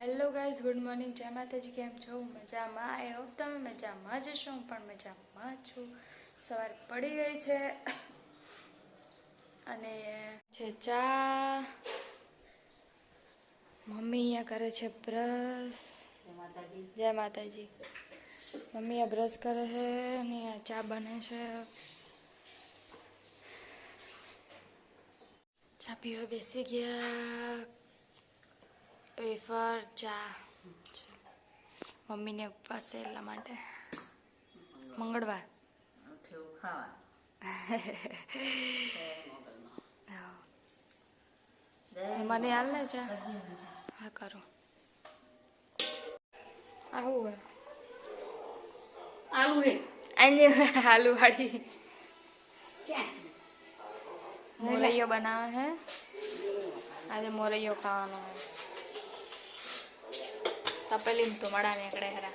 Hello guys good morning જય માતાજી કેમ છો? મજામાં? આઈ હોપ તમે મજામાં જ છો હું પણ મજામાં છું. સવાર પડી ગઈ છે. અને છે ચા. મમ્મી અહીંયા કરે છે બ્રશ. જય માતાજી. મમ્મી આ બ્રશ કરે છે અને આ ચા બને છે. ચા પીવા બેસી ગયા. વેફર ચા મમ્મીને ઉપવાસ છે એટલા માટે. મંગળવાર. હા. મને હાલ ને ચા. હા કરો. આવું હોય. આલુ હે. આને આલુ વાળી. મોરૈયો બનાવે હે. આજે મોરૈયો ખાવાનો હે તપેલી તો ને નીકળે હરા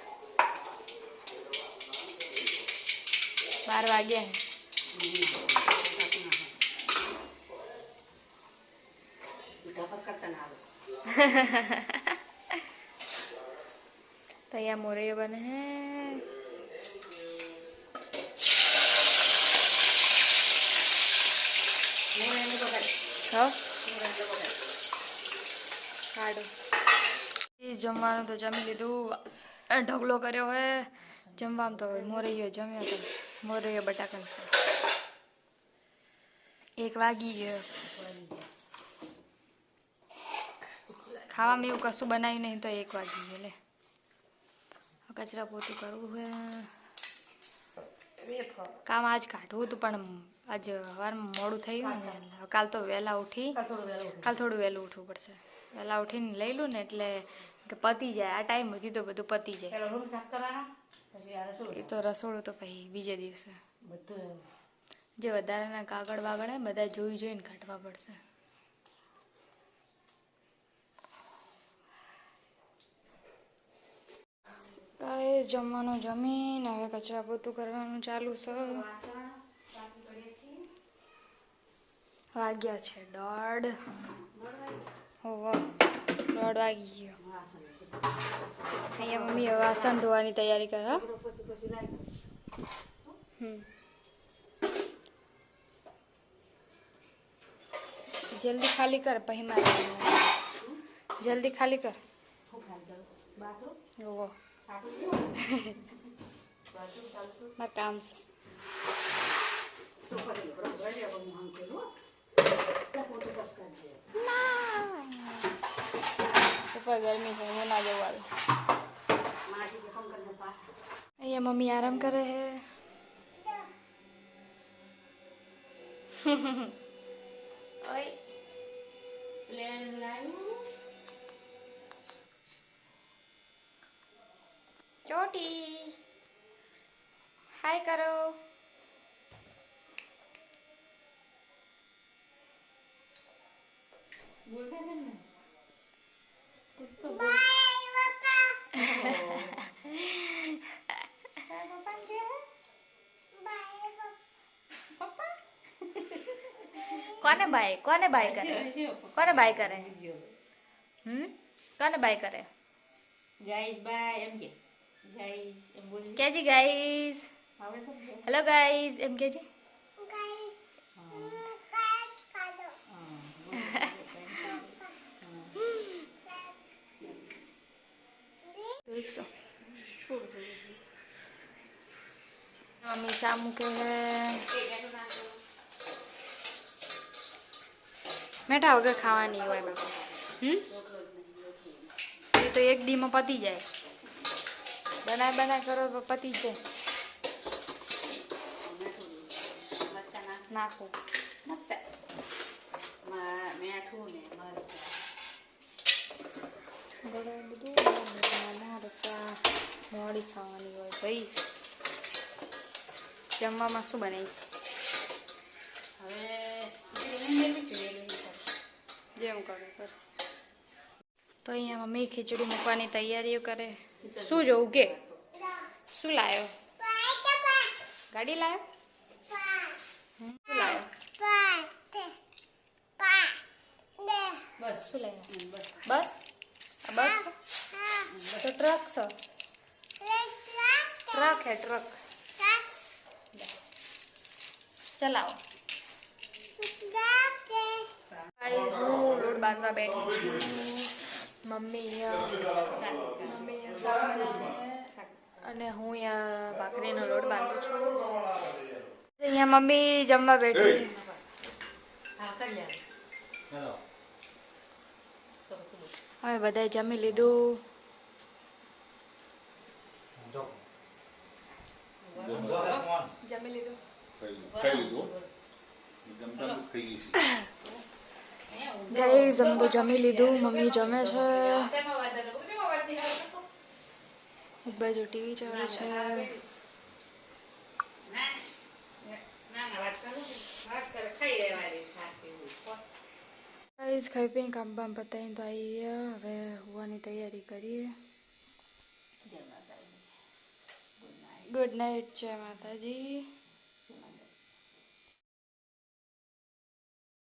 બાર વાગ્યા. તૈયા તો અહીંયા મોરૈયો બને હે. ખાઓ કાઢો એ જમવાનું તો જમી લીધું. ઢગલો કર્યો હોય જમવામાં તો મોરૈયો જમ્યો તો મોરૈયો બટાકા એક વાગી ગયો. ખાવામાં એવું કશું બનાવ્યું નહીં તો એક વાગી ગયો લે. કચરા પોતું કરવું હોય કામ આજ કાઢવું હતું પણ આજ સવારમાં મોડું થયું ને કાલ તો વહેલા ઉઠી. કાલ થોડું વહેલું ઉઠવું. પડશે. વહેલા ઉઠીને લઈ લઉં ને એટલે કે પતી જાય આ ટાઈમ તો બધું પતી જાય. રૂમ સાફ કરવાનો? એ તો રસોડું તો પછી બીજે દિવસે. બધું જે વધારાના કાગળ વાગળ હે બધા જોઈ જોઈને કાઢવા પડશે. કાંઈ જમવાનું જમીન હવે કચરા પોતું કરવાનું ચાલુ છે. વાગ્યા છે દોઢ. હોવ. દોઢ વાગી ગયો અહીંયા મમ્મી હવે વાસણ ધોવાની તૈયારી કરે, હો. હમ. જલ્દી ખાલી કર પછી મારે આવવાનું. જલ્દી ખાલી કર. ઓહો. મારે કામ છે ઉપર ગરમી છે. હું ના જવાનું અહીંયા મમ્મી આરામ કરે છે ઓય પ્લેન લાવ્યું ચોટી હાય કરો બોલતા છે ને કોને બાય? કોને બાય કરે? કોને બાય કરે? હમ? કોને બાય કરે? Guys by. એમ કે. ગાઈસ એમ બોલ કેજી ગાઈસ? Hello guys. એમ કેજી. મમ્મી ચા મૂકે હે મેઠા વગર ખાવાની હોય બાપુ હમ એ તો એક દીમાં પતી જાય બનાય બનાય કરો તો પતી જાય નાખું મેઠું ને મરચાં. બધું મોડી ખાવાની હોય ભાઈ. જમવામાં શું બનાવીશ? નહીં કરે? કર. તો અહીંયા મમ્મી ખીચડી મૂકવાની તૈયારીઓ કરે. શું જોવું કે? શું લાયો? ગાડી હમ, શું લાવ્યો બસ. શું લાયો? બસ. બસ? બસ? તો ટ્રક છો ટ્રક હે ટ્રક. ચલાવો. ગાઈઝ હું રોડ બાંધવા બેઠી છું. મમ્મી મમ્મી અને હું અહીંયા ભાખરીનો લોટ બાંધું છું. અહીંયા મમ્મી જમવા બેઠી. અમે બધાએ જમી લીધું. જમી લીધું. ખાઈ લીધું. જમતા ખાઈ ગઈ ગાઈઝ અમે તો જમી લીધું મમ્મી જમે છે. એક બાજુ ટીવી ચાલે છે. ના ના ના વાત કરું વાત કરે ખાઈ રહેવાની ગાઈઝ ખાઈ પીને કામ બામ પતાવીને તો આવીએ હવે હોવાની તૈયારી કરીએ. ગુડ નાઇટ જય માતાજી.